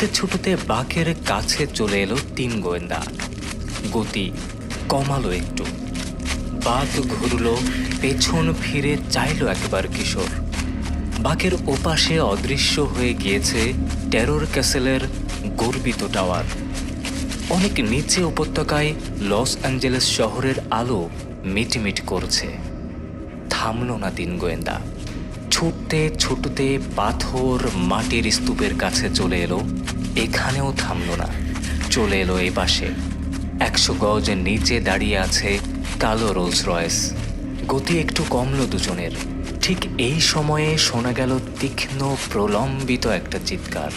ছুটতে ছুটতে বাঘের কাছে চলে এলো তিন গোয়েন্দা। গতি কমালো একটু। বাঘ ঘুরলো, পেছন ফিরে চাইলো একবার কিশোর। বাঘের ওপাশে অদৃশ্য হয়ে গিয়েছে টেরর ক্যাসেলের গর্বিত টাওয়ার। অনেক নিচে উপত্যকায় লস অ্যাঞ্জেলেস শহরের আলো মিটমিট করছে। থামল না তিন গোয়েন্দা। ছুটতে ছুটতে পাথর মাটির স্তূপের কাছে চলে এলো। এখানেও থামল না। চলে এলো এই পাশে। একশো গজ নিচে দাঁড়িয়ে আছে কালো রোলস রয়েস গতি একটু কমলো দুজনের। ঠিক এই সময়ে শোনা গেল তীক্ষ্ণ, প্রলম্বিত একটা চিৎকার।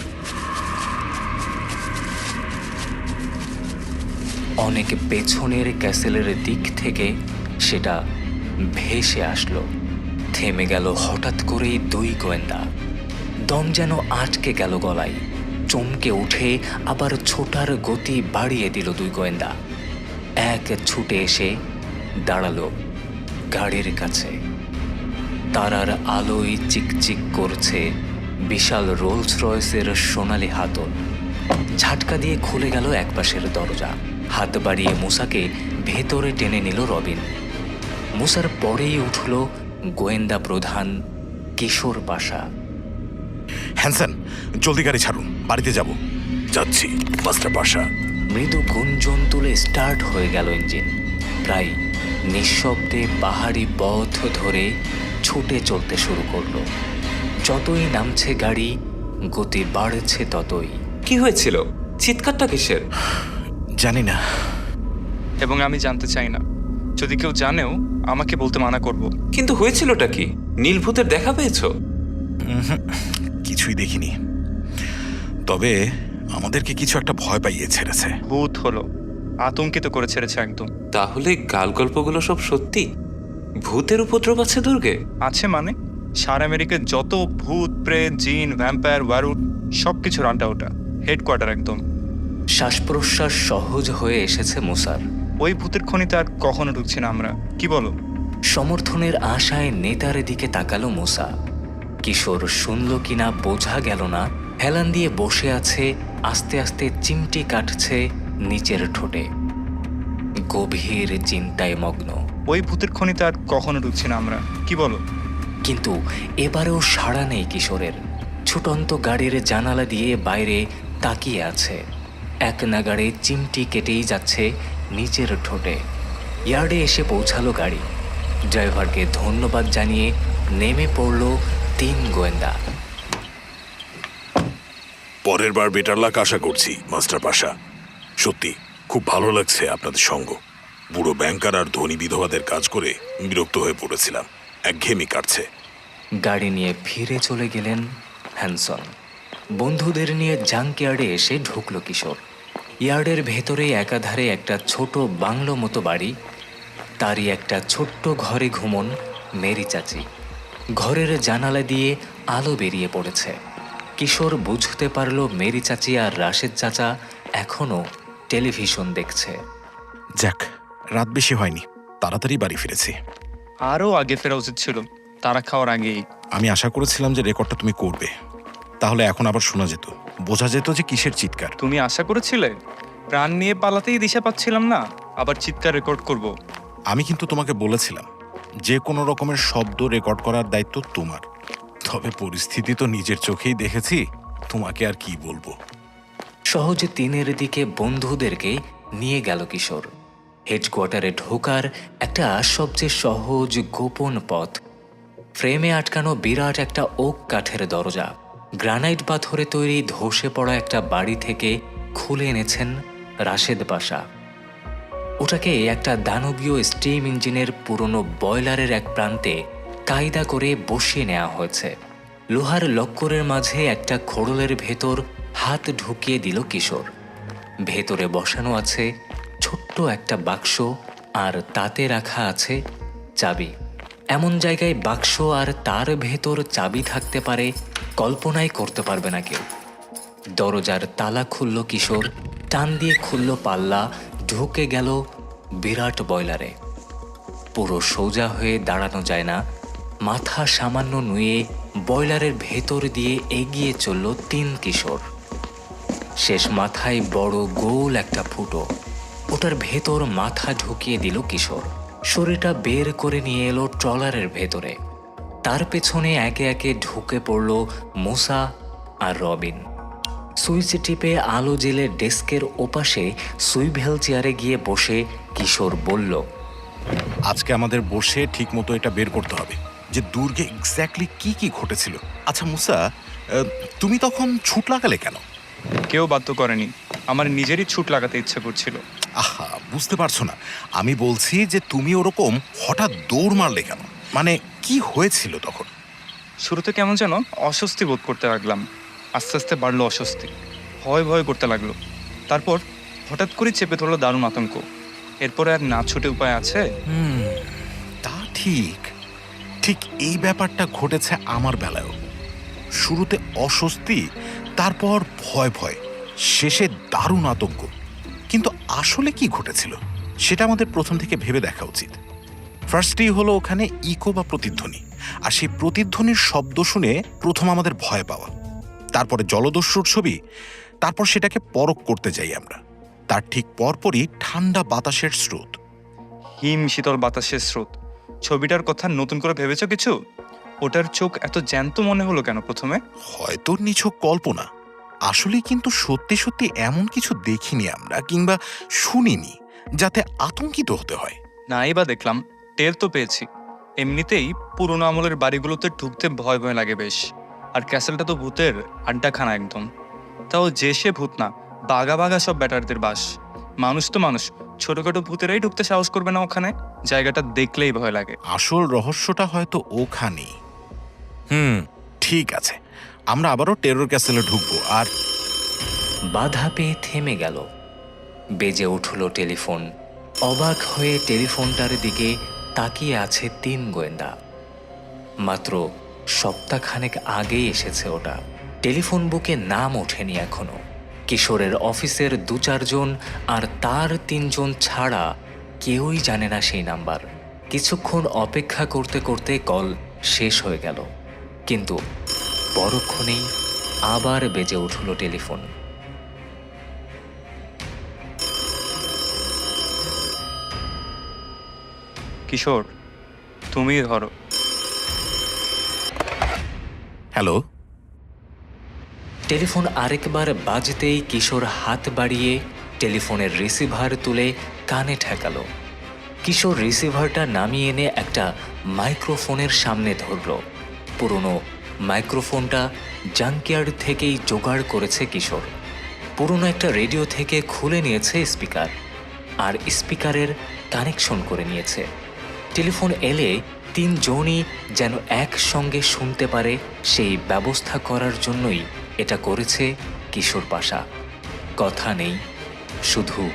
অনেক পেছনের ক্যাসেলের দিক থেকে সেটা ভেসে আসলো। থেমে গেল হঠাৎ করেই দুই গোয়েন্দা। দম যেন আটকে গেল গলায়। চমকে উঠে আবার ছোটার গতি বাড়িয়ে দিল দুই গোয়েন্দা। এক ছুটে এসে দাঁড়াল গাড়ির কাছে। তারার আলোয় চিকচিক করছে বিশাল রোলস রয়েসের সোনালি হাতল। ঝাটকা দিয়ে খুলে গেল একপাশের দরজা। হাত বাড়িয়ে মুসাকে ভেতরে টেনে নিল রবিন। মুসার পরেই উঠল গোয়েন্দা প্রধান কিশোর পাশা। হ্যানসন জলদি গাড়ি ছাড়ুন বাড়িতে যাব। যাচ্ছি মাস্টার পাশা মৃদু গুঞ্জন তুলে স্টার্ট হয়ে গেল ইঞ্জিন। প্রায় নিঃশব্দে পাহাড়ি পথ ধরে ছুটে চলতে শুরু করল। যতই নামছে গাড়ি গতি বাড়ছে ততই। কি হয়েছিল? চিৎকারটা কিসের? জানি না। এবং আমি জানতে চাই না। যদি কেউ জানেও আমাকে বলতে মানা করব। কিন্তু হয়েছিলটা কি? নীলভূতের দেখা পেয়েছ? কিছুই দেখিনি। তবে আমাদেরকে কিছু একটা ভয় পাইয়ে ছেড়েছে। ভূত হলো। আতঙ্কিত করে ছেড়েছে একদম। তাহলে গাল গল্পগুলো সব সত্যি? ভূতের উপদ্রব আছে দুর্গে? আছে মানে? সারা আমেরিকার যত ভূত প্রেত জিন ভ্যাম্পায়ার ওয়ারুট সব কিছুর আড্ডা ওটা হেডকোয়ার্টার একদম। শ্বাস প্রশ্বাস সহজ হয়ে এসেছে মুসার। ওই ভূতের খনিতে আর কখনো ঢুকছি না আমরা। কি বলো? সমর্থনের আশায় নেতার দিকে তাকালো মুসা। কিশোর শুনল কিনা বোঝা গেল না। হেলান দিয়ে বসে আছে আস্তে আস্তে চিমটি কাটছে নিচের ঠোঁটে। গভীর চিন্তায় মগ্ন। ওই ভূতের খনিতে আর কখনো ঢুকছি না আমরা। কি বলো? কিন্তু এবারেও সাড়া নেই কিশোরের। ছুটন্ত গাড়ির জানালা দিয়ে বাইরে তাকিয়ে আছে। এক নাগাড়ে চিমটি কেটেই যাচ্ছে নিচের ঠোঁটে। ইয়ার্ডে এসে পৌঁছালো গাড়ি। ড্রাইভারকে ধন্যবাদ জানিয়ে নেমে পড়ল তিন গোয়েন্দা। পরের বার বেটার লাক আশা করছি মাস্টার পাশা। সত্যি খুব ভালো লাগছে আপনাদের সঙ্গ। বুড়ো ব্যাংকার আর ধনী বিধবাদের কাজ করে বিরক্ত হয়ে পড়েছিলাম। একঘেয়েমি কাটছে। গাড়ি নিয়ে ফিরে চলে গেলেন হ্যানসন। বন্ধুদের নিয়ে জাঙ্ক ইয়ার্ডে এসে ঢুকল কিশোর। ইয়ার্ডের ভেতরে একাধারে একটা ছোট বাংলো মতো বাড়ি তারই একটা ছোট্ট ঘরে ঘুমন মেরি চাচি। ঘরের জানালা দিয়ে আলো বেরিয়ে পড়েছে। কিশোর বুঝতে পারল মেরি চাচি আর রাশেদ চাচা এখনও টেলিভিশন দেখছে। যাক রাত বেশি হয়নি তাড়াতাড়ি বাড়ি ফিরেছি। আরও আগে ফেরা উচিত ছিল তারা খাওয়ার আগেই। আমি আশা করেছিলাম যে রেকর্ডটা তুমি করবে। তাহলে এখন আবার শোনা যেত বোঝা যেত যে কিসের চিৎকার। তুমি আশা করেছিলে? প্রাণ নিয়ে পালাতেই দিশা পাচ্ছিলাম না আবার চিৎকার রেকর্ড করব। আমি কিন্তু তোমাকে বলেছিলাম যে কোনো রকমের শব্দ রেকর্ড করার দায়িত্ব তোমার। তবে পরিস্থিতি তো নিজের চোখেই দেখেছি, তোমাকে আর কি বলব? সহজে তিনের দিকে বন্ধুদেরকে নিয়ে গেল কিশোর। হেডকোয়ার্টারে ঢোকার একটা সবচেয়ে সহজ, গোপন পথ। ফ্রেমে আটকানো বিরাট একটা ওক কাঠের দরজা। গ্রানাইট পাথরে তৈরি ধসে পড়া একটা বাড়ি থেকে খুলে এনেছেন রাশেদ পাশা। ওটাকে একটা দানবীয় স্টিম ইঞ্জিনের পুরনো বয়লারের এক প্রান্তে কায়দা করে বসিয়ে নেওয়া হয়েছে। লোহার লক্করের মাঝে একটা খোড়লের ভেতর হাত ঢুকিয়ে দিল কিশোর। ভেতরে বসানো আছে ছোট্ট একটা বাক্স আর তাতে রাখা আছে চাবি। এমন জায়গায় বাক্স আর তার ভেতর চাবি থাকতে পারে কল্পনাই করতে পারবে না কেউ। দরজার তালা খুলল কিশোর, টান দিয়ে খুলল পাল্লা ঢুকে গেল বিরাট বয়লারে। পুরো সোজা হয়ে দাঁড়ানো যায় না, মাথা সামান্য নুয়ে বয়লারের ভেতর দিয়ে এগিয়ে চলল তিন কিশোর। শেষ মাথায় বড় গোল একটা ফুটো, ওটার ভেতর মাথা ঢুকিয়ে দিল কিশোর। শরীরটা বের করে নিয়ে এলো ট্রলারের ভেতরে। তার পেছনে একে একে ঢুকে পড়ল মুসা আর রবিন। সুইচ টিপে আলো জেলে ডেস্কের ওপাশে সুইভেল চেয়ারে গিয়ে বসে কিশোর বলল আজকে আমাদের বসে ঠিক মতো এটা বের করতে হবে। যে দুর্গে এক্স্যাক্টলি কি কি ঘটেছিল। আচ্ছা মুসা তুমি তখন ছুট লাগালে কেন? কেউ বাধ্য করেনি। আমার নিজেরই ছুট লাগাতে ইচ্ছে করছিল। আহা বুঝতে পারছ না। আমি বলছি যে তুমি ওরকম হঠাৎ দৌড় মারলে কেন? মানে কি হয়েছিল তখন? শুরুতে কেমন যেন অস্বস্তি বোধ করতে লাগলাম। আস্তে আস্তে বাড়লো অস্বস্তি। ভয় ভয় করতে লাগল। তারপর হঠাৎ করে চেপে ধরলো দারুণ আতঙ্ক। এরপরে আর না ছুটে উপায় আছে? তা ঠিক। ঠিক এই ব্যাপারটা ঘটেছে আমার বেলায়ও। শুরুতে অস্বস্তি, তারপর ভয় ভয়, শেষে দারুণ আতঙ্ক। কিন্তু আসলে কি ঘটেছিল, সেটা আমাদের প্রথম থেকে ভেবে দেখা উচিত। ফার্স্টেই হলো ওখানে ইকো বা প্রতিধ্বনি। আর সেই প্রতিধ্বনির শব্দ শুনে প্রথম আমাদের ভয় পাওয়া। তারপরে জলদস্যুর ছবি তারপর সেটাকে পরখ করতে যাই আমরা। তার ঠিক পরপরই ঠান্ডা বাতাসের স্রোত। হিম শীতল বাতাসের স্রোত। ছবিটার কথা নতুন করে ভেবেছো কিছু? ওটার চোখ এত জ্যান্ত মনে হলো কেন প্রথমে? হয়তো নিছক কল্পনা। আসলে কিন্তু সত্যি সত্যি এমন কিছু দেখিনি আমরা কিংবা শুনিনি যাতে আতঙ্কিত হতে হয়। নাই বা দেখলাম। টের তো পেয়েছি। এমনিতেই পুরোনো আমলের বাড়িগুলোতে ঢুকতে ভয় ভয় লাগে বেশ। আর ক্যাসেলটা তো ভূতের আড্ডাখানা একদম। তাও যে সে ভূত না বাগা বাগা সব ব্যাটারদের বাস। মানুষ তো মানুষ ছোটখাটো ভূতেরাই ঢুকতে সাহস করবে না ওখানে। জায়গাটা দেখলেই ভয় লাগে। আসল রহস্যটা হয়তো ওখানেই। হুম। ঠিক আছে আমরা আবারও টেরর ক্যাসেলে ঢুকবো আর বাধা পেয়ে থেমে গেল। বেজে উঠল টেলিফোন। অবাক হয়ে টেলিফোনটার দিকে তাকিয়ে আছে তিন গোয়েন্দা। মাত্র সপ্তাহখানেক আগেই এসেছে ওটা। টেলিফোন বুকে নাম ওঠেনি এখনও। কিশোরের অফিসের দু চারজন আর তার তিনজন ছাড়া কেউই জানে না সেই নাম্বার। কিছুক্ষণ অপেক্ষা করতে করতে কল শেষ হয়ে গেল। কিন্তু পরক্ষণেই আবার বেজে উঠল টেলিফোন। কিশোর তুমি ধরো। হ্যালো টেলিফোন আরেকবার বাজতেই কিশোর হাত বাড়িয়ে টেলিফোনের রিসিভার তুলে কানে ঠেকালো। কিশোর রিসিভারটা নামিয়ে এনে একটা মাইক্রোফোনের সামনে ধরল। পুরনো মাইক্রোফোনটা জাঙ্কিয়ার্ড থেকেই জোগাড় করেছে কিশোর। পুরনো একটা রেডিও থেকে খুলে নিয়েছে স্পিকার, আর স্পিকারের কানেকশন করে নিয়েছে। টেলিফোন এলে তিনজনই যেন একসঙ্গে শুনতে পারে সেই ব্যবস্থা করার জন্যই এটা করেছে কিশোর পাশা। কথা নেই শুধু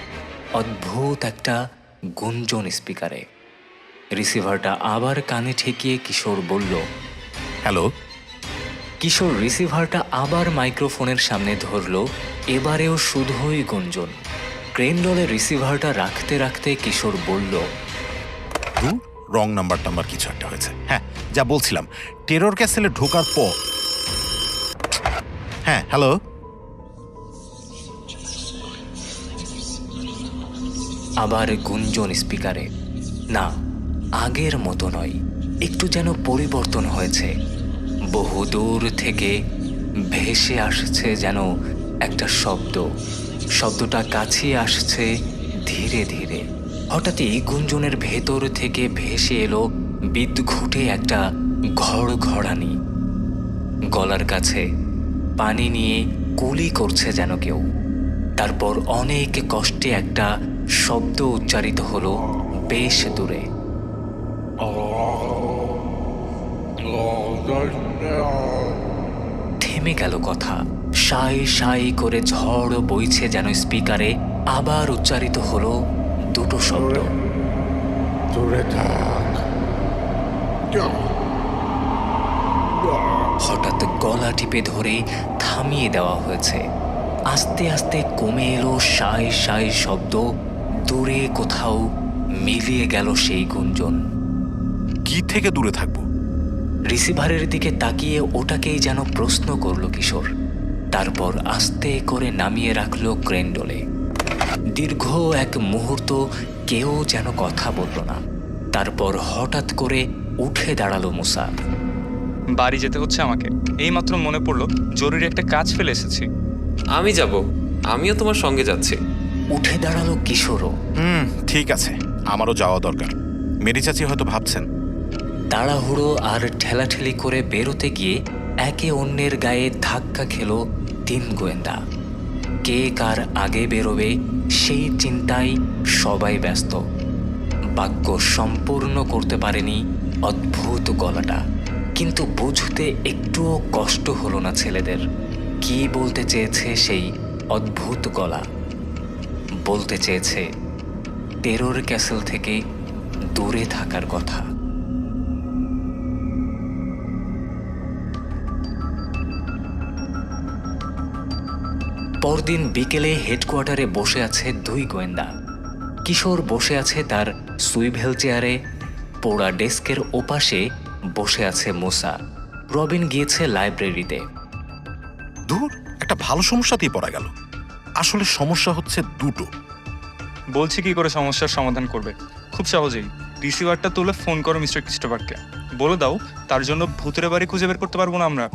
অদ্ভুত একটা গুঞ্জন স্পিকারে। রিসিভারটা আবার কানে ঠেকিয়ে কিশোর বলল হ্যালো? কিশোর রিসিভারটা আবার মাইক্রোফোনের সামনে ধরল এবারেও শুধুই গুঞ্জন। ক্রেন রলে রিসিভারটা রাখতে রাখতে কিশোর বলল রং নাম্বার টাম্বার কিছু একটা হয়েছে। হ্যাঁ যা বলছিলাম। টেরর ক্যাসেলে ঢোকার পর হ্যাঁ হ্যালো? আবার গুঞ্জন স্পিকারে। না, আগের মতো নয়। একটু যেন পরিবর্তন হয়েছে। বহু দূর থেকে ভেসে আসছে যেন একটা শব্দ। শব্দটা কাছে আসছে ধীরে ধীরে। হঠাৎই গুঞ্জনের ভেতর থেকে ভেসে এলো বিদ্ঘুটে একটা ঘড় ঘড়ানি। গলার কাছে পানি নিয়ে কুলি করছে যেন কেউ। তারপর অনেক কষ্টে একটা শব্দ উচ্চারিত হলো বেশ দূরে। থেমে গেল কথা। সাই সাই করে ঝড় বইছে যেন স্পিকারে আবার উচ্চারিত হলো দুটো শব্দ। দূরে থাক। হঠাৎ গলা টিপে ধরে থামিয়ে দেওয়া হয়েছে। আস্তে আস্তে কমে এলো সাই সাই শব্দ। দূরে কোথাও মিলিয়ে গেল সেই গুঞ্জন। কি থেকে দূরে থাকব? রিসিভারের দিকে তাকিয়ে ওটাকেই যেন প্রশ্ন করল কিশোর। তারপর আস্তে করে নামিয়ে রাখল ক্রেন্ডলে। দীর্ঘ এক মুহূর্ত কেউ যেন কথা বলল না। তারপর হঠাৎ করে উঠে দাঁড়াল মুসা। বাড়ি যেতে হচ্ছে আমাকে। এইমাত্র মনে পড়ল জরুরি একটা কাজ ফেলে এসেছি। আমি যাব। আমিও তোমার সঙ্গে যাচ্ছি। উঠে দাঁড়াল কিশোরও। হুম ঠিক আছে। আমারও যাওয়া দরকার। মেরি চাচি হয়তো ভাবছেন। তাড়াহুড়ো আর ঠেলাঠেলি করে বেরোতে গিয়ে একে অন্যের গায়ে ধাক্কা খেলো তিন গোয়েন্দা। কে কার আগে বেরোবে, সেই চিন্তায় সবাই ব্যস্ত। বাক্য সম্পূর্ণ করতে পারেনি অদ্ভুত গলাটা। কিন্তু বুঝতে একটুও কষ্ট হলো না ছেলেদের। কি বলতে চেয়েছে সেই অদ্ভুত গলা? বলতে চেয়েছে, টেরর ক্যাসেল থেকে দূরে থাকার কথা। পরদিন বিকেলে হেডকোয়ার্টারে বসে আছে দুই গোয়েন্দা। কিশোর বসে আছে তার সুইভেল চেয়ারে পোড়া ডেস্কের ওপাশে বসে আছে মোসা। রবিন গিয়েছে লাইব্রেরিতে। দূর একটা ভালো সমস্যাতেই পড়া গেল। আসলে সমস্যা হচ্ছে দুটো। বলছি কি করে সমস্যার সমাধান করবে? খুব সহজেই। রিসিভারটা তুলে ফোন করো মিস্টার ক্রিস্টোফারকে। বলে দাও তার জন্য ভূতের বাড়ি খুঁজে বের করতে পারব না আমরা।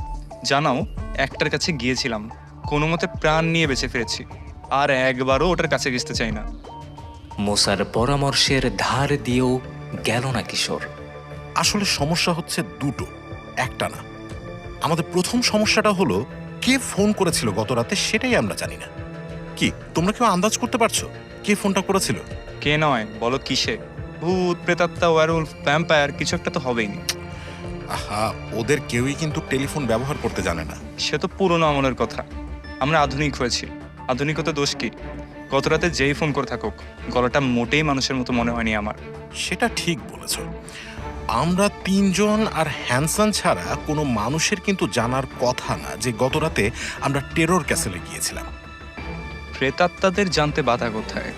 জানাও একটার কাছে গিয়েছিলাম। কোনো মতে প্রাণ নিয়ে বেঁচে ফিরেছি। আর একবারও ওটার কাছে ঘেসতে চাই না। মোসার পরামর্শের ধার দিয়েও গেল না কিশোর। আসলে সমস্যা হচ্ছে দুটো একটা না। আমাদের প্রথম সমস্যাটা হলো কে ফোন করেছিল গত রাতে সেটাই আমরা জানি না। কি তোমরা কেউ আন্দাজ করতে পারছ? কে ফোনটা করেছিল? কে নয় বলো কিসে? ভূত প্রেতাত্মা ওয়ারউলফ ভ্যাম্পায়ার কিছু একটা তো হবেই নি। আহা ওদের কেউই কিন্তু টেলিফোন ব্যবহার করতে জানে না। সে তো পুরনো আমলের কথা। আমরা আধুনিক হয়েছি। আধুনিকতা দোষ কি? গত রাতে যেই ফোন করে থাকুক গলাটা মোটেই মানুষের মতো মনে হয়নি আমার। সেটা ঠিক বলেছ। আমরা তিনজন আর হ্যানসন ছাড়া কোনো মানুষের কিন্তু জানার কথা না যে গত রাতে আমরা টেরর ক্যাসেলে গিয়েছিলাম। প্রেতাত্মাদের জানতে বাধা কোথায়?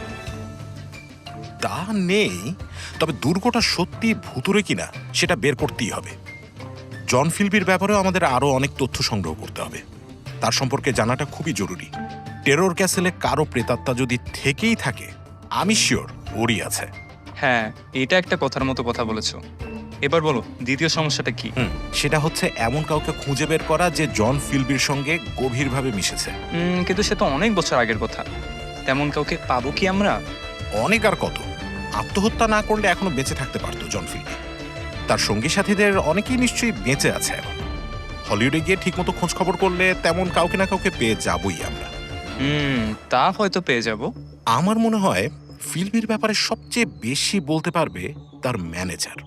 তা নেই তবে দুর্গটা সত্যি ভুতুরে কিনা সেটা বের করতেই হবে। জন ফিলবির ব্যাপারেও আমাদের আরও অনেক তথ্য সংগ্রহ করতে হবে। তার সম্পর্কে জানাটা খুবই জরুরি। টেরর ক্যাসেলে কারও প্রেতাত্মা যদি থেকেই থাকে আমি শিওর ওরই আছে। হ্যাঁ এটা একটা কথার মতো কথা বলেছ। এবার বলো দ্বিতীয় সমস্যাটা কি? হুম সেটা হচ্ছে এমন কাউকে খুঁজে বের করা যে জন ফিলবির সঙ্গে গভীরভাবে মিশেছে। উম, কিন্তু সে তো অনেক বছর আগের কথা। তেমন কাউকে পাবো কি আমরা? অনেক আর কত। আত্মহত্যা না করলে এখনও বেঁচে থাকতে পারতো জন ফিল্ডি তার সঙ্গী সাথীদের অনেকেই নিশ্চয়ই বেঁচে আছে এখন। হলিউডে গিয়ে ঠিকমতো খোঁজ খবর করলে তেমন কাউকে না কাউকে পেয়ে যাবই আমরা। হুম তা হয়তো পেয়ে যাব। আমার মনে হয় ফিল্মির ব্যাপারে সবচেয়ে বেশি বলতে পারবে তার manager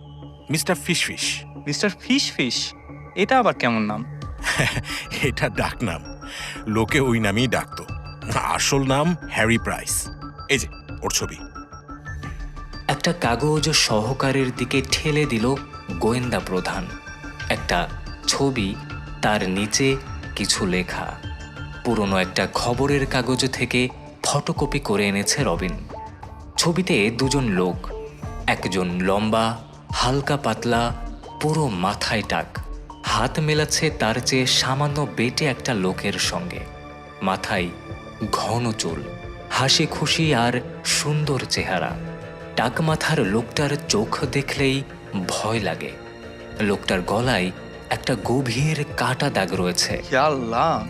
mister fish fish. Mister fish fish এটা আবার কেমন নাম? এটা ডাক নাম। লোকে ওই নামেই ডাকতো। আসল নাম হ্যারি প্রাইস। এই যে ওর ছবি। একটা কাগজ সহকারের দিকে ঠেলে দিল গোয়েন্দা প্রধান। একটা ছবি তার নিচে কিছু লেখা। পুরনো একটা খবরের কাগজ থেকে ফটোকপি করে এনেছে রবিন। ছবিতে দুজন লোক, একজন লম্বা, হালকা পাতলা, পুরো মাথায় টাক। হাত মেলাচ্ছে তার চেয়ে সামান্য বেটে একটা লোকের সঙ্গে। মাথায় ঘন চুল হাসি খুশি আর সুন্দর চেহারা। টাক মাথার লোকটার চোখ দেখলেই ভয় লাগে। লোকটার গলায় একটা গভীর কাটা দাগ রয়েছে। আল্লাহ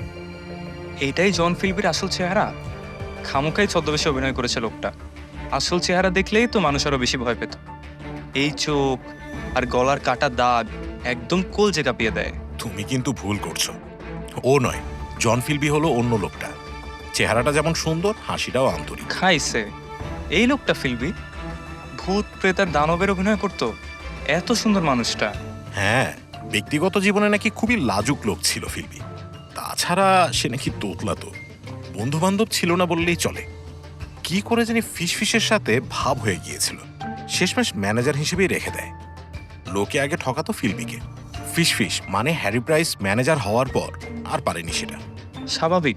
এইটাই জন ফিল্বির আসল চেহারা। খামুকাই ছদ্মবেশে অভিনয় করেছে লোকটা। আসল চেহারা দেখলেই তো মানুষ আরও বেশি ভয় পেত। এই চোখ আর গলার কাটা দাগ একদম কোল যে কাঁপিয়ে দেয়। তুমি কিন্তু ভুল করছ। ও নয় জন ফিলবি হলো অন্য লোকটা। চেহারাটা যেমন সুন্দর হাসিটাও আন্তরিক। খাইছে। এই লোকটা ফিল্বি ভূত প্রেতার দানবের অভিনয় করতো। এত সুন্দর মানুষটা। হ্যাঁ ব্যক্তিগত জীবনে নাকি খুবই লাজুক লোক ছিল ফিলবি তাছাড়া সে নাকি তোতলাতো বন্ধু বান্ধব ছিল না বললেই চলে। কি করে জানি ফিসফিসের সাথে ভাব হয়ে গিয়েছিল। শেষমেশ ম্যানেজার হিসেবেই রেখে দেয়। লোকে আগে ঠকাতো ফিলবিকে ফিসফিস মানে হ্যারি প্রাইস ম্যানেজার হওয়ার পর আর পারেনি সেটা। স্বাভাবিক।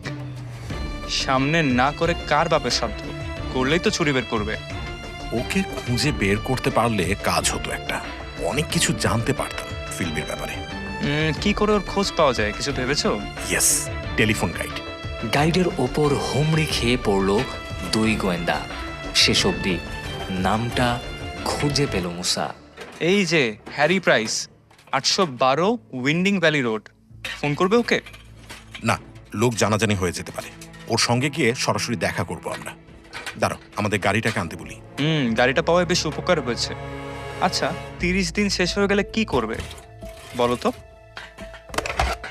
সামনে না করে কার বাপের সাধ্য? করলেই তো ছুরি বের করবে। ওকে খুঁজে বের করতে পারলে কাজ হতো একটা। অনেক কিছু জানতে পারতাম। ফিল্মের ব্যাপারে। কি করে ওর খোঁজ পাওয়া যায় কিছু ভেবেছো? Yes telephone guide. গাইডের ওপর হুমড়ি খেয়ে পড়ল দুই গোয়েন্দা। শেষ অবধি নামটা খুঁজে পেল মুসা। এই যে হ্যারি প্রাইস আটশো বারো উইন্ডিং ভ্যালি রোড। ফোন করবে ওকে? না লোক জানাজানি হয়ে যেতে পারে। ওর সঙ্গে গিয়ে সরাসরি দেখা করব আমরা। দাঁড়াও আমাদের গাড়িটাকে আনতে বলি। হুম গাড়িটা পাওয়ায় বেশ উপকার হয়েছে। আচ্ছা তিরিশ দিন শেষ হয়ে গেলে কি করবে? বলো তো।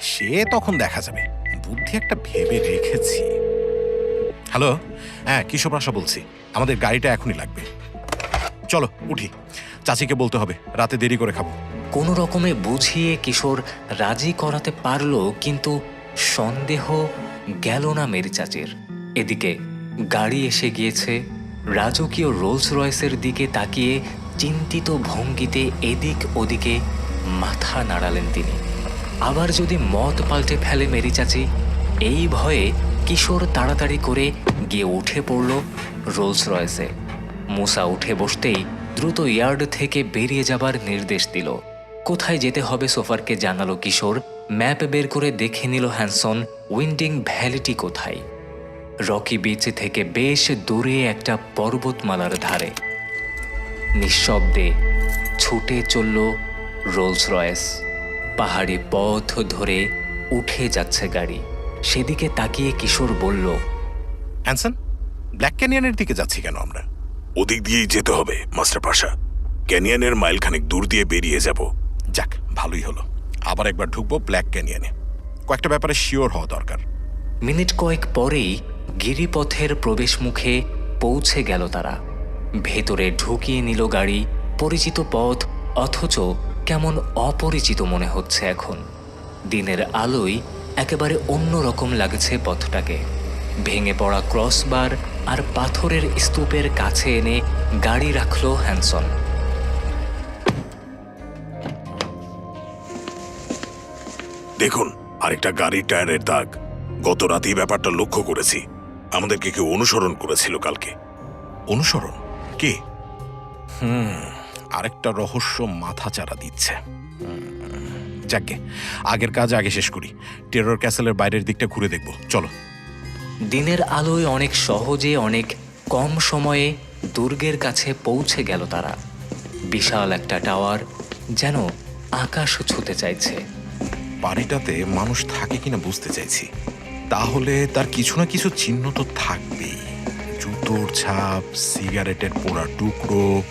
সে তখন দেখা যাবে। বুদ্ধি একটা ভেবে রেখেছি। হ্যালো? হ্যাঁ কিশোর আশা বলছি। আমাদের গাড়িটা এখনই লাগবে। চলো উঠি। চাচিকে বলতে হবে রাতে দেরি করে খাব। কোনো রকমে বুঝিয়ে কিশোর রাজি করাতে পারল কিন্তু সন্দেহ গেল না মেরি চাচির। এদিকে গাড়ি এসে গিয়েছে রাজকীয় রোলস রয়েসের দিকে তাকিয়ে চিন্তিত ভঙ্গিতে এদিক ওদিকে মাথা নাড়ালেন তিনি। আবার যদি মত পাল্টে ফেলে মেরি চাচি, এই ভয়ে কিশোর তাড়াতাড়ি করে গিয়ে উঠে পড়ল রোলস রয়েসে মুসা উঠে বসতেই দ্রুত ইয়ার্ড থেকে বেরিয়ে যাবার নির্দেশ দিল। কোথায় যেতে হবে সোফারকে জানালো কিশোর, ম্যাপ বের করে দেখে নিল হ্যানসন, উইন্ডিং ভ্যালিটি কোথায়। রকি বিচ থেকে বেশ দূরে একটা পর্বতমালার ধারে। নিঃশব্দে ছুটে চলল রোলস রয়েস পাহাড়ি পথ ধরে উঠে যাচ্ছে গাড়ি। সেদিকে তাকিয়ে কিশোর বলল অ্যানসন ব্ল্যাক ক্যানিয়নের দিকে যাচ্ছি কেন আমরা? ওদিক দিয়েই যেতে হবে মাস্টার পাশা। ক্যানিয়নের মাইলখানেক দূর দিয়ে বেরিয়ে যাব। যাক ভালোই হলো। আবার একবার ঢুকবো ব্ল্যাক ক্যানিয়নে। কয়েকটা ব্যাপারে শিওর হওয়া দরকার। মিনিট কয়েক পরেই গিরিপথের প্রবেশ মুখে পৌঁছে গেল তারা। ভেতরে ঢুকিয়ে নিল গাড়ি পরিচিত পথ অথচ কেমন অপরিচিত মনে হচ্ছে এখন। দিনের আলোয় একেবারে অন্য রকম লাগছে পথটাকে। ভেঙে পড়া ক্রসবার আর পাথরের স্তূপের কাছে এনে গাড়ি রাখল হ্যানসন। দেখুন আরেকটা গাড়ির টায়ারের দাগ। গত রাতেই ব্যাপারটা লক্ষ্য করেছি। আমাদেরকে কেউ অনুসরণ করেছিল কালকে। অনুসরণ? কে? হুম। আরেকটা রহস্য মাথা চারা দিচ্ছে। যাকে আগের কাজ আগে শেষ করি। টেরর ক্যাসেলের বাইরের দিকটা ঘুরে দেখব। চলো। দিনের আলোয় অনেক সহজে অনেক কম সময়ে দুর্গের কাছে পৌঁছে গেল তারা। বিশাল একটা টাওয়ার যেন আকাশ ছুতে চাইছে। বাড়িটাতে মানুষ থাকে কিনা বুঝতে চাইছি। তাহলে তার কিছু না কিছু চিহ্ন তো থাকবেই। জুতোর ছাপ সিগারেটের পোড়া টুকরো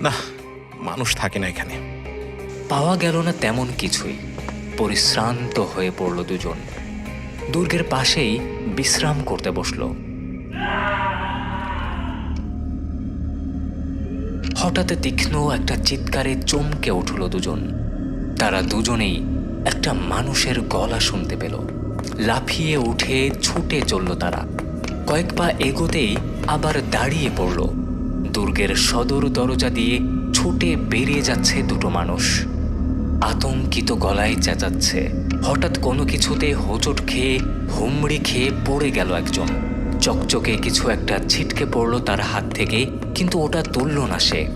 না, মানুষ থাকে না এখানে। পাওয়া গেল না তেমন কিছুই। পরিশ্রান্ত হয়ে পড়ল দুজন। দুর্গের পাশেই বিশ্রাম করতে বসল। হঠাৎ তীক্ষ্ণ একটা চিৎকারে চমকে উঠল দুজন। তারা দুজনেই একটা মানুষের গলা শুনতে পেল। লাফিয়ে উঠে ছুটে চলল তারা। কয়েক পা এগোতেই আবার দাঁড়িয়ে পড়ল। দুর্গের সদর দরজা দিয়ে ছুটে বেরিয়ে যাচ্ছে দুটো মানুষ। আতঙ্কিত গলায় চেঁচাচ্ছে। হঠাৎ কোনো কিছুতে হোঁচট খেয়ে হুমড়ি খেয়ে পড়ে গেল একজন। চকচকে কিছু একটা ছিটকে পড়ল তার হাত থেকে কিন্তু ওটা তুলল না সে।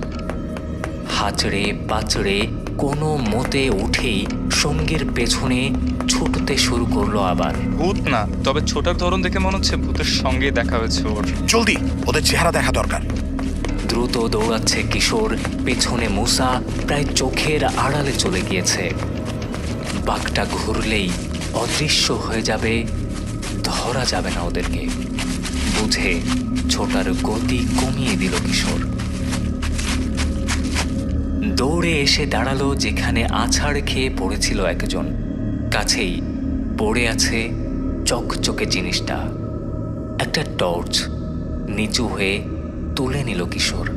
হাচড়ে পাচড়ে কোনো মতে উঠেই সঙ্গীর পেছনে ছুটতে শুরু করল আবার। ভূত না তবে ছোটার ধরন দেখে মনে হচ্ছে ভূতের সঙ্গে দেখা হয়েছে ওর। জলদি ওদের চেহারা দেখা দরকার। দ্রুত দৌড়াচ্ছে কিশোর। পেছনে মুসা প্রায় চোখের আড়ালে চলে গিয়েছে। বাঘটা ঘুরলেই অদৃশ্য হয়ে যাবে, ধরা যাবে না ওদেরকে। বুঝে ছোটার গতি কমিয়ে দিল কিশোর। দৌড়ে এসে দাঁড়াল যেখানে আছাড় খেয়ে পড়েছিল একজন। কাছেই পড়ে আছে চকচকে জিনিসটা। একটা টর্চ, নিচু হয়ে তুলে নিল কিশোর।